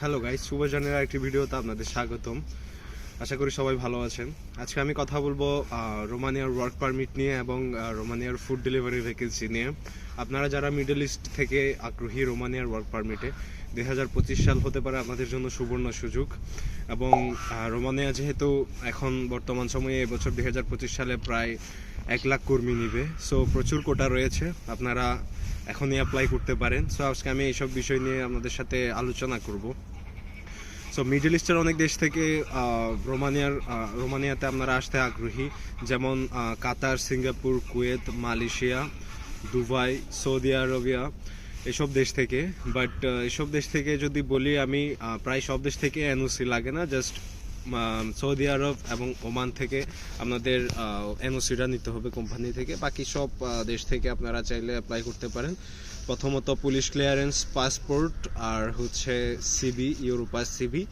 Hello guys, শুভ জানের একটি ভিডিওতে আপনাদের স্বাগতম। আশা করি সবাই ভালো আছেন। আজকে আমি কথা বলব রোমানিয়ার ওয়ার্ক পারমিট নিয়ে এবং রোমানিয়ার ফুড ডেলিভারি ভ্যাকেন্সি নিয়ে। আপনারা যারা মিডল ইস্ট থেকে আগ্রহী রোমানিয়ার ওয়ার্ক পারমিটে দুই হাজার পঁচিশ সাল হতে পারে আপনাদের জন্য সুবর্ণ সুযোগ। এবং রোমানিয়া যেহেতু এখন বর্তমান সময়ে এবছর দুই হাজার পঁচিশ সালে প্রায় এক লাখ কর্মী নিবে সো প্রচুর কোটা রয়েছে। আপনারা এখনই অ্যাপ্লাই করতে পারেন। সো আজকে আমি এইসব বিষয় নিয়ে আপনাদের সাথে আলোচনা করব। সো মিডল ইস্টের অনেক দেশ থেকে রোমানিয়ার রোমানিয়াতে আপনারা আসতে আগ্রহী। যেমন Qatar, Singapore, Kuwait, Malaysia, Dubai, Saudi Arabia এসব দেশ থেকে। বাট এসব দেশ থেকে যদি বলি আমি প্রায় সব দেশ থেকে এনওসি লাগে না জাস্ট সৌদি আরব এবং ওমান থেকে আপনাদের এনওসিটা নিতে হবে কোম্পানি থেকে। বাকি সব দেশ থেকে আপনারা চাইলে অ্যাপ্লাই করতে পারেন। প্রথমত পুলিশ ক্লিয়ারেন্স পাসপোর্ট আর হচ্ছে সিবি ইউরোপাস সিবি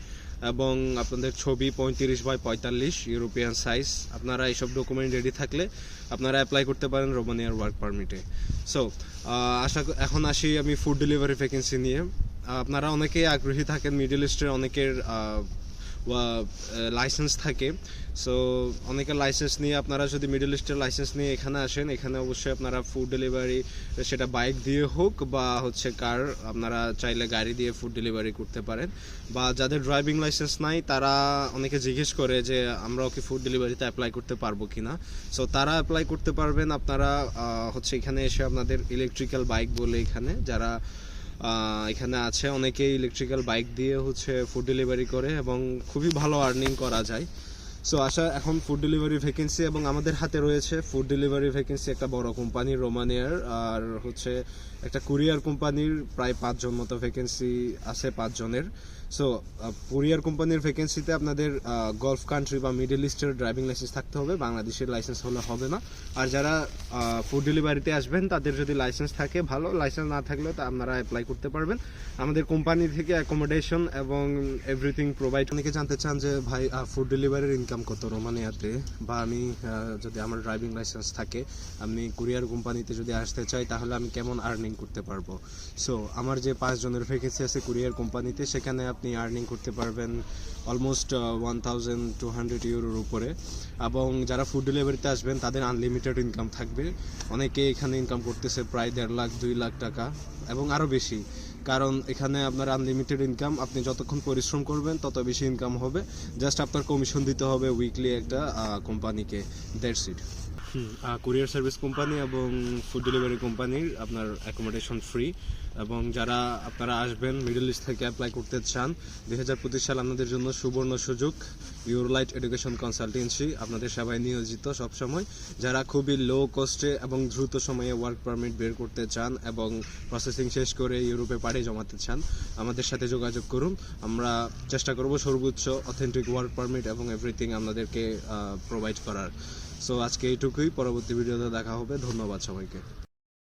এবং আপনাদের ছবি পঁয়ত্রিশ বাই পঁয়তাল্লিশ ইউরোপিয়ান সাইজ আপনারা এইসব ডকুমেন্ট রেডি থাকলে আপনারা অ্যাপ্লাই করতে পারেন রোমানিয়ার ওয়ার্ক পারমিটে সো আশা এখন আসি আমি ফুড ডেলিভারি ভ্যাকেন্সি নিয়ে। আপনারা অনেকেই আগ্রহী থাকেন মিডল ইস্টের অনেকের লাইসেন্স থাকে। সো অনেকের লাইসেন্স নিয়ে আপনারা যদি মিডল ইস্টের লাইসেন্স নিয়ে এখানে আসেন, এখানে অবশ্যই আপনারা ফুড ডেলিভারি সেটা বাইক দিয়ে হোক বা হচ্ছে কার আপনারা চাইলে গাড়ি দিয়ে ফুড ডেলিভারি করতে পারেন। বা যাদের ড্রাইভিং লাইসেন্স নাই, তারা অনেকে জিজ্ঞেস করে যে আমরা ওকে ফুড ডেলিভারিতে অ্যাপ্লাই করতে পারব কিনা? সো তারা অ্যাপ্লাই করতে পারবেন। আপনারা হচ্ছে এখানে এসে আপনাদের ইলেকট্রিক্যাল বাইক বলে এখানে, যারা এখানে আছে অনেকেই ইলেকট্রিক্যাল বাইক দিয়ে হচ্ছে ফুড ডেলিভারি করে এবং খুবই ভালো আর্নিং করা যায়। সো আশা, এখন ফুড ডেলিভারি ভ্যাকেন্সি এবং আমাদের হাতে রয়েছে ফুড ডেলিভারি ভ্যাকেন্সি একটা বড় কোম্পানি রোমানিয়ার আর হচ্ছে একটা কুরিয়ার কোম্পানির প্রায় পাঁচজন মতো ভ্যাকেন্সি আছে পাঁচজনের। সো কুরিয়ার কোম্পানির ভ্যাকেন্সিতে আপনাদের গলফ কান্ট্রি বা মিডল ইস্টের ড্রাইভিং লাইসেন্স থাকতে হবে, বাংলাদেশের লাইসেন্স হলে হবে না। আর যারা ফুড ডেলিভারিতে আসবেন, তাদের যদি লাইসেন্স থাকে, ভালো লাইসেন্স না থাকলেও তা আপনারা অ্যাপ্লাই করতে পারবেন। আমাদের কোম্পানি থেকে অ্যাকোমোডেশন এবং এভরিথিং প্রোভাইড অনেকে জানতে চান যে, ভাই ফুড ডেলিভারির ইনকাম কত রোমানিয়াতে বা আমি যদি আমার ড্রাইভিং লাইসেন্স থাকে, আমি কুরিয়ার কোম্পানিতে যদি আসতে চাই, তাহলে আমি কেমন আর্নিং করতে পারব? সো আমার যে পাঁচজনের ভ্যাকেন্সি আছে কুরিয়ার কোম্পানিতে, সেখানে আপনি আর্নিং করতে পারবেন almost one thousand two hundred ইউরোর উপরে। এবং যারা ফুড ডেলিভারিতে আসবেন, তাদের আনলিমিটেড ইনকাম থাকবে। অনেকে এখানে ইনকাম করতেছে প্রায় দেড় লাখ, দুই লাখ টাকা, এবং আরও বেশি। কারণ এখানে আপনার আনলিমিটেড ইনকাম আপনি যতক্ষণ পরিশ্রম করবেন, তত বেশি ইনকাম হবে। জাস্ট আপনার কমিশন দিতে হবে উইকলি একটা কোম্পানিকে that's it courier service company এবং ফুড ডেলিভারি কোম্পানির আপনার অ্যাকোমোডেশন ফ্রি এবং যারা আপনারা আসবেন মিডল ইস্ট থেকে অ্যাপ্লাই করতে চান, দুই হাজার পঁচিশ সাল আপনাদের জন্য সুবর্ণ সুযোগ। ইউরোলাইট এডুকেশন কনসালটেন্সি আপনাদের সেবায় নিয়োজিত সবসময়। যারা খুবই লো কস্টে এবং দ্রুত সময়ে ওয়ার্ক পারমিট বের করতে চান এবং প্রসেসিং শেষ করে ইউরোপে পাড়ি জমাতে চান, আমাদের সাথে যোগাযোগ করুন। আমরা চেষ্টা করব সর্বোচ্চ অথেন্টিক ওয়ার্ক পারমিট এবং এভরিথিং আপনাদেরকে প্রোভাইড করার। সো আজকে এইটুকুই। পরবর্তী ভিডিওতে দেখা হবে। ধন্যবাদ সবাইকে।